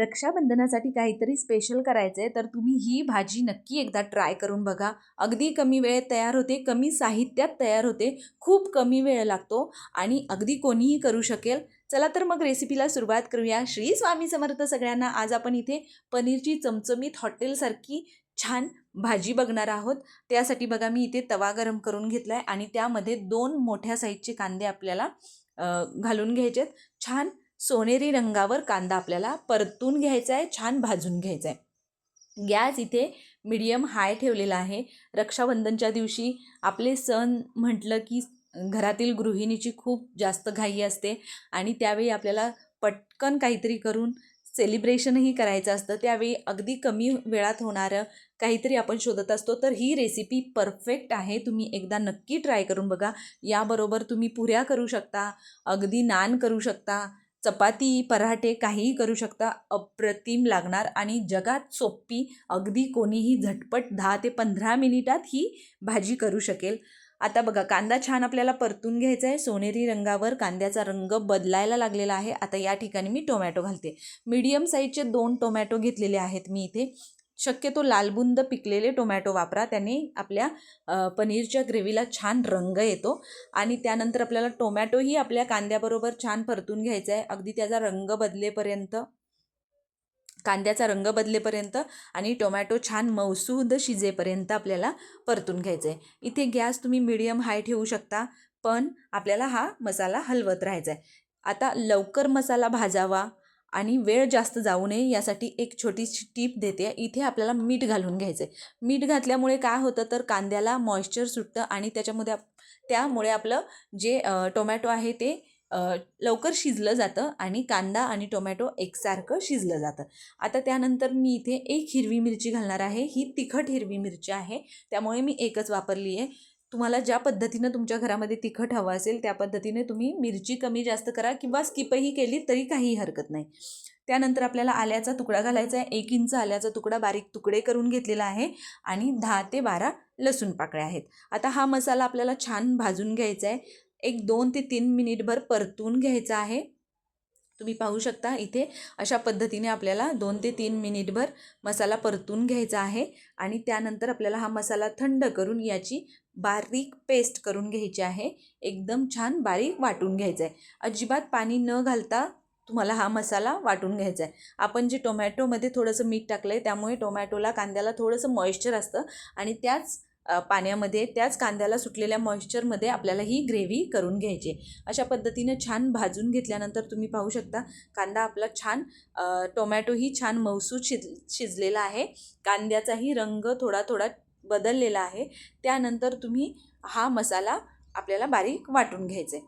रक्षाबंधनासाठी काहीतरी स्पेशल करायचं आहे तर तुम्ही ही भाजी नक्की एकदा ट्राय करून बघा. अगदी कमी वेळेत तयार होते कमी साहित्यात तयार होते खूप कमी वेळ लागतो आणि अगदी कोणीही करू शकेल. चला तर मग रेसिपीला सुरुवात करूया. श्री स्वामी समर्थ सगळ्यांना आज आपण इथे पनीरची चमचमीत हॉटेलसारखी छान भाजी बघणार आहोत. त्यासाठी बघा मी इथे तवा गरम करून घेतला आहे आणि त्यामध्ये दोन मोठ्या साईजचे कांदे आपल्याला घालून घ्यायचे आहेत छान सोनेरी रंगावर कांदा आपल्याला परतून घ्यायचा आहे छान भाजून घ्यायचा आहे गॅस इथे मीडियम हाय ठेवलेला आहे. रक्षाबंधनच्या दिवशी आपले सण म्हटलं की घरातील गृहिणीची खूप जास्त घाई असते आणि त्यावेळी आपल्याला पटकन काहीतरी करून सेलिब्रेशनही करायचं असतं. त्यावेळी अगदी कमी वेळात होणारं काहीतरी आपण शोधत असतो. तर ही रेसिपी परफेक्ट आहे. तुम्ही एकदा नक्की ट्राय करून बघा. याबरोबर तुम्ही पुऱ्या करू शकता अगदी नान करू शकता चपाती पराठे काहीही करू शकता. अप्रतिम लागणार आणि जगात सोपी अगदी कोणीही झटपट दहा ते पंधरा मिनिटात ही भाजी करू शकेल. आता बघा कांदा छान आपल्याला परतून घ्यायचा आहे. सोनेरी रंगावर कांद्याचा रंग बदलायला लागलेला आहे. आता या ठिकाणी मी टोमॅटो घालते. मीडियम साईजचे दोन टोमॅटो घेतलेले आहेत मी इथे. शक्यतो लालबुंद पिकलेले टोमॅटो वापरा. त्याने आपल्या पनीरच्या ग्रेव्हीला छान रंग येतो आणि त्यानंतर आपल्याला टोमॅटोही आपल्या कांद्याबरोबर छान परतून घ्यायचा आहे. अगदी त्याचा रंग बदलेपर्यंत कांद्याचा रंग बदलेपर्यंत आणि टोमॅटो छान मौसूद शिजेपर्यंत आपल्याला परतून घ्यायचं आहे इथे गॅस तुम्ही मिडियम हाय ठेवू शकता पण आपल्याला हा मसाला हलवत राहायचा आहे आता लवकर मसाला भाजावा आणि वेळ जास्त जाऊ नये यासाठी एक छोटीशी टीप देते. इथे आपल्याला मीठ घालून घ्यायचं आहे मीठ घातल्यामुळे काय होतं तर कांद्याला मॉइश्चर सुटतं आणि त्याच्यामध्ये त्यामुळे आपलं जे टोमॅटो आहे ते लवकर शिजलं जातं आणि कांदा आणि टोमॅटो एकसारखं शिजलं जातं. आता त्यानंतर मी इथे एक हिरवी मिरची घालणार आहे. ही तिखट हिरवी मिरची आहे. त्यामुळे मी एकच वापरली आहे तुम्हाला ज्या पद्धतीनं तुमच्या घरामध्ये तिखट हवं असेल त्या पद्धतीने तुम्ही मिरची कमी जास्त करा किंवा स्किपही केली तरी काही हरकत नाही. त्यानंतर आपल्याला आल्याचा तुकडा घालायचा आहे. एक इंच आल्याचा तुकडा बारीक तुकडे करून घेतलेला आहे आणि दहा ते बारा लसूण पाकळ्या आहेत. आता हा मसाला आपल्याला छान भाजून घ्यायचा आहे. एक दोन ते तीन मिनिटभर परतून घ्यायचा आहे. तुम्ही पाहू शकता इथे अशा पद्धतीने आपल्याला दोन ते तीन मिनिटभर मसाला परतून घ्यायचा आहे आणि त्यानंतर आपल्याला हा मसाला थंड करून याची बारीक पेस्ट करून घ्यायची आहे. एकदम छान बारीक वाटून घ्यायचं आहे अजिबात पाणी न घालता तुम्हाला हा मसाला वाटून घ्यायचा आहे आपण जे टोमॅटोमध्ये थोडंसं मीठ टाकलं आहे त्यामुळे टोमॅटोला कांद्याला थोडंसं मॉइश्चर असतं आणि त्याच पाण्यामध्ये त्याच कांद्याला सुटलेल्या मॉइश्चरमध्ये आपल्याला ही ग्रेव्ही करून घ्यायची आहे. अशा पद्धतीनं छान भाजून घेतल्यानंतर तुम्ही पाहू शकता कांदा आपला छान टोमॅटोही छान मौसूद शिज शिजलेला आहे. कांद्याचाही रंग थोडा थोडा बदललेला आहे. त्यानंतर तुम्ही हा मसाला आपल्याला बारीक वाटून घ्यायचा आहे.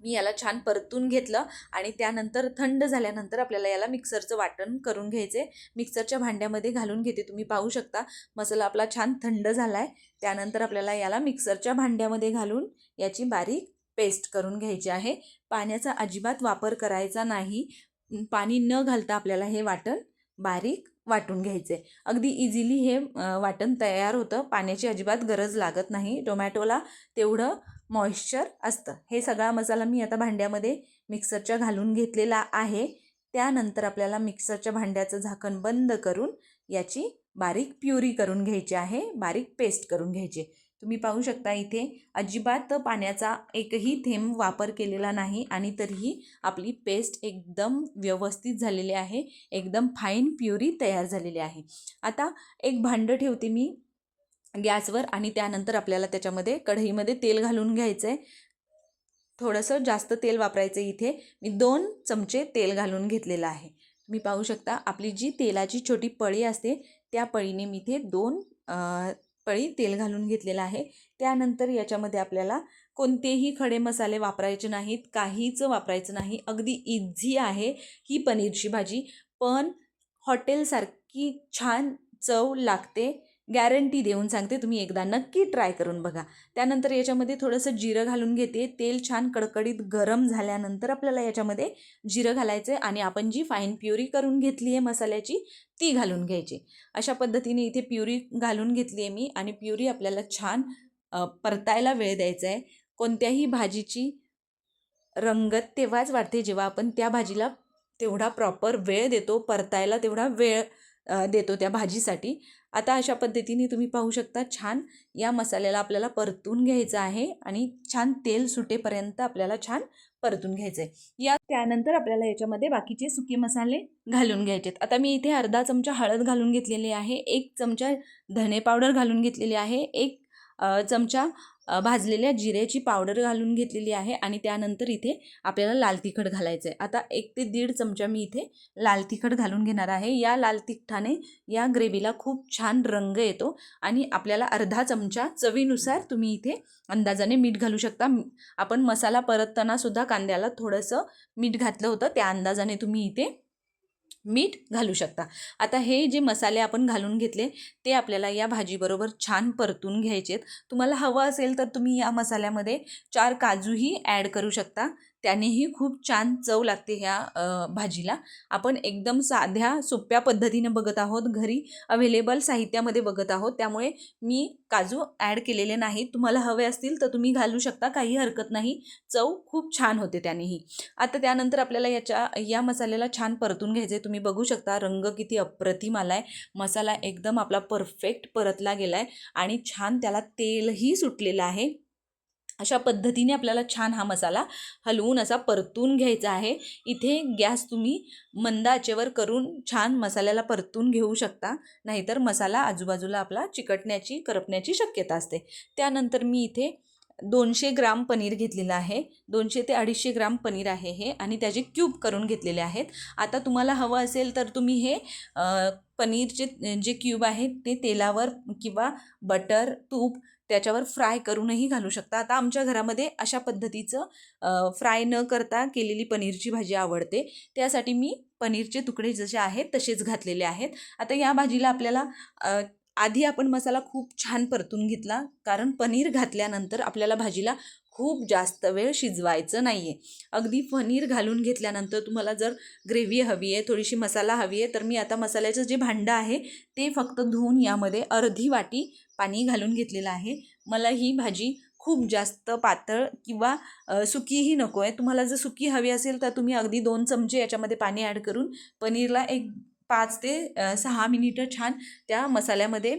मी याला छान परतून घेतलं आणि त्यानंतर थंड झाल्यानंतर आपल्याला याला मिक्सरचं वाटण करून घ्यायचे मिक्सरच्या भांड्यामध्ये घालून घेते तुम्ही पाहू शकता. मसाला आपला छान थंड झाला आहे त्यानंतर आपल्याला याला मिक्सरच्या भांड्यामध्ये घालून याची बारीक पेस्ट करून घ्यायची आहे. पाण्याचा अजिबात वापर करायचा नाही. पाणी न घालता आपल्याला हे वाटण बारीक वाटून घ्यायचे अगदी इझिली हे वाटण तयार होतं. पाण्याची अजिबात गरज लागत नाही. टोमॅटोला तेवढं मॉइश्चर असतं. हे सगळा मसाला मी आता भांड्यामध्ये मिक्सरच्या घालून घेतलेला आहे. त्यानंतर आपल्याला मिक्सरच्या भांड्याचं झाकण बंद करून याची बारीक प्युरी करून घ्यायची आहे. बारीक पेस्ट करून घ्यायची. तुम्ही पाहू शकता इथे अजिबात पाण्याचा एकही थेंब वापर केलेला नाही आणि तरीही आपली पेस्ट एकदम व्यवस्थित झालेली आहे. एकदम फाईन प्युरी तयार झालेली आहे. आता एक भांडं ठेवते मी. गॅसवर आणि त्यानंतर आपल्याला त्याच्यामध्ये कढईमध्ये तेल घालून घ्यायचं आहे थोडंसं जास्त तेल वापरायचं आहे इथे. मी दोन चमचे तेल घालून घेतलेलं आहे. तुम्ही पाहू शकता आपली जी तेलाची छोटी पळी असते त्या पळीने मी इथे दोन पळी तेल घालून घेतलेलं आहे. त्यानंतर याच्यामध्ये आपल्याला कोणतेही खडे मसाले वापरायचे नाहीत काहीच वापरायचं नाही. अगदी इझी आहे ही पनीरची भाजी. पण हॉटेलसारखी छान चव लागते. गॅरंटी देऊन सांगते तुम्ही एकदा नक्की ट्राय करून बघा. त्यानंतर याच्यामध्ये थोडंसं जिरं घालून घेते. तेल छान कडकडीत गरम झाल्यानंतर आपल्याला याच्यामध्ये जिरं घालायचं आहे आणि आपण जी फाईन प्युरी करून घेतली आहे मसाल्याची ती घालून घ्यायची. अशा पद्धतीने इथे प्युरी घालून घेतली आहे मी आणि प्युरी आपल्याला छान परतायला वेळ द्यायचा आहे कोणत्याही भाजीची रंगत तेव्हाच वाढते जेव्हा आपण त्या भाजीला तेवढा प्रॉपर वेळ देतो परतायला तेवढा वेळ देतो त्या भाजीसाठी. आता अशा पद्धतीने तुम्ही पाहू शकता छान या मसाल्याला आपल्याला परतून घ्यायचं आहे आणि छान तेल सुटेपर्यंत आपल्याला छान परतून घ्यायचं आहे या त्यानंतर आपल्याला याच्यामध्ये बाकीचे सुके मसाले घालून घ्यायचेत. आता मी इथे अर्धा चमचा हळद घालून घेतलेली आहे एक चमचा धने पावडर घालून घेतलेली आहे एक चमचा भाजलेल्या जिऱ्याची पावडर घालून घेतलेली आहे आणि त्यानंतर इथे आपल्याला लाल तिखट घालायचं आहे आता एक ते दीड चमचा मी इथे लाल तिखट घालून घेणार आहे. या लाल तिखटाने या ग्रेव्हीला खूप छान रंग येतो आणि आपल्याला अर्धा चमचा चवीनुसार तुम्ही इथे अंदाजाने मीठ घालू शकता. आपण मसाला परतताना सुद्धा कांद्याला थोडंसं मीठ घातलं होतं. त्या अंदाजाने तुम्ही इथे मीठ घालू शकता. आता हे जे मसाले आपण घालून घेतले ते आपल्याला या भाजीबरोबर छान परतून घ्यायचे आहेत तुम्हाला हवं असेल तर तुम्ही या मसाल्यामध्ये चार काजूही ॲड करू शकता. त्यानेही खूप छान चव लागते ह्या भाजीला. आपण एकदम साध्या सोप्या पद्धतीने बघत आहोत. घरी अवेलेबल साहित्यामध्ये बघत आहोत. त्यामुळे मी काजू ॲड केलेले नाही. तुम्हाला हवे असतील तर तुम्ही घालू शकता. काही हरकत नाही. चव खूप छान होते त्यानेही. आता त्यानंतर आपल्याला याच्या या मसाल्याला छान परतून घ्यायचे आहे. तुम्ही बघू शकता. रंग किती अप्रतिम आला आहे मसाला एकदम आपला परफेक्ट परतला गेला आहे आणि छान त्याला तेलही सुटलेलं आहे. अशा पद्धतीने आपल्याला छान हा मसाला हलवून असा परतून घ्यायचा आहे. इथे गॅस तुम्ही मंद आचेवर करून छान मसाल्याला परतून घेऊ शकता. नाहीतर मसाला आजूबाजूला आपला चिकटण्याची करपण्याची शक्यता असते. त्यानंतर मी इथे दोनशे ग्राम पनीर घेतलेलं आहे. दोनशे ते अडीचशे ग्राम पनीर आहे हे आणि त्याचे क्यूब करून घेतलेले आहेत. आता तुम्हाला हवं असेल तर तुम्ही हे पनीरचे जे क्यूब आहेत ते तेलावर किंवा बटर तूप त्याच्यावर फ्राय करूनही घालू शकता. आता आमच्या घरामध्ये अशा पद्धतीचं फ्राय न करता केलेली पनीरची भाजी आवडते. त्यासाठी मी पनीरचे तुकडे जसे आहेत तसेच घातलेले आहेत. आता या भाजीला आपल्याला आधी आपण मसाला खूप छान परतून घेतला कारण पनीर घातल्यानंतर आपल्याला भाजीला खूप जास्त वेळ शिजवायचं नाही आहे अगदी पनीर घालून घेतल्यानंतर तुम्हाला जर ग्रेव्ही हवी आहे थोडीशी मसाला हवी आहे तर मी आता मसाल्याचं जे भांडं आहे ते फक्त धुवून यामध्ये अर्धी वाटी पाणी घालून घेतलेलं आहे. मला ही भाजी खूप जास्त पातळ किंवा सुकीही नको आहे. तुम्हाला जर सुकी हवी असेल तर तुम्ही अगदी दोन चमचे याच्यामध्ये पाणी ॲड करून पनीरला एक पाच ते सहा मिनिटं छान त्या मसाल्यामध्ये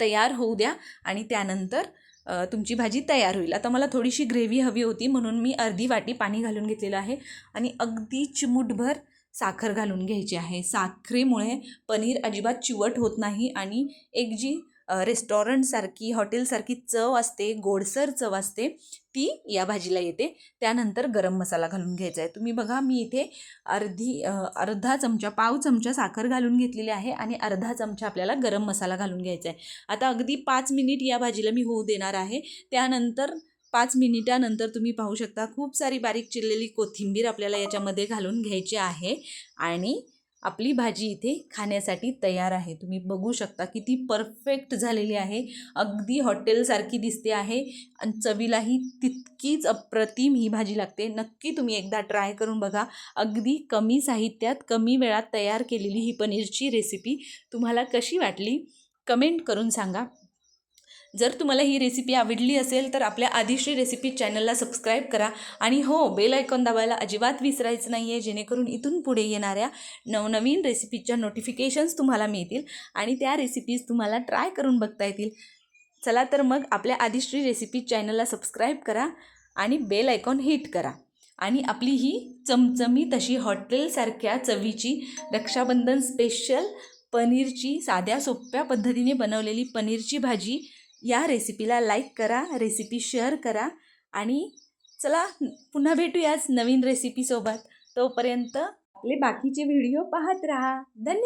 तयार होऊ द्या आणि त्यानंतर तुमची भाजी तयार होईल. आता मला थोडीशी ग्रेव्ही हवी होती म्हणून मी अर्धी वाटी पाणी घालून घेतलेलं आहे आणि अगदी चिमूटभर साखर घालून घ्यायची आहे. साखरेमुळे पनीर अजिबात चिवट होत नाही आणि एक जी रेस्टॉरंटसारखी हॉटेलसारखी चव असते गोडसर चव असते ती या भाजीला येते. त्यानंतर गरम मसाला घालून घ्यायचा आहे. तुम्ही बघा मी इथे अर्धी अर्धा चमचा पाव चमचा साखर घालून घेतलेली आहे आणि अर्धा चमचा आपल्याला गरम मसाला घालून घ्यायचा आहे. आता अगदी पाच मिनिट या भाजीला मी होऊ देणार आहे. त्यानंतर पाच मिनिटानंतर तुम्ही पाहू शकता खूप सारी बारीक चिरलेली कोथिंबीर आपल्याला याच्यामध्ये घालून घ्यायची आहे. आणि आपली भाजी इथे खाण्यासाठी तयार आहे. तुम्ही बघू शकता किती परफेक्ट झालेली आहे. अगदी हॉटेलसारखी दिसते आहे. आणि चवीलाही तितकीच अप्रतिम ही भाजी लागते. नक्की तुम्ही एकदा ट्राय करून बघा. अगदी कमी साहित्यात कमी वेळात तयार केलेली ही पनीरची रेसिपी तुम्हाला कशी वाटली? कमेंट करून सांगा. जर तुम्हाला ही रेसिपी आवडली असेल तर आपल्या आदिश्री रेसिपी चॅनलला सबस्क्राईब करा. आणि हो बेल आयकॉन दाबायला अजिबात विसरायचं नाही आहे जेणेकरून इथून पुढे येणाऱ्या नवनवीन रेसिपीच्या नोटिफिकेशन्स तुम्हाला मिळतील आणि त्या रेसिपीज तुम्हाला ट्राय करून बघता येतील. चला तर मग आपल्या आदिश्री रेसिपी चॅनलला सबस्क्राईब करा आणि बेल आयकॉन हिट करा. आणि आपली ही चमचमी तशी हॉटेलसारख्या चवीची रक्षाबंधन स्पेशल पनीरची साध्या सोप्या पद्धतीने बनवलेली पनीरची भाजी या रेसिपीला लाईक करा रेसिपी शेअर करा आणि चला पुन्हा भेटूयाच नवीन रेसिपीसोबत तोपर्यंत आपले बाकीचे व्हिडिओ पाहत राहा. धन्यवाद.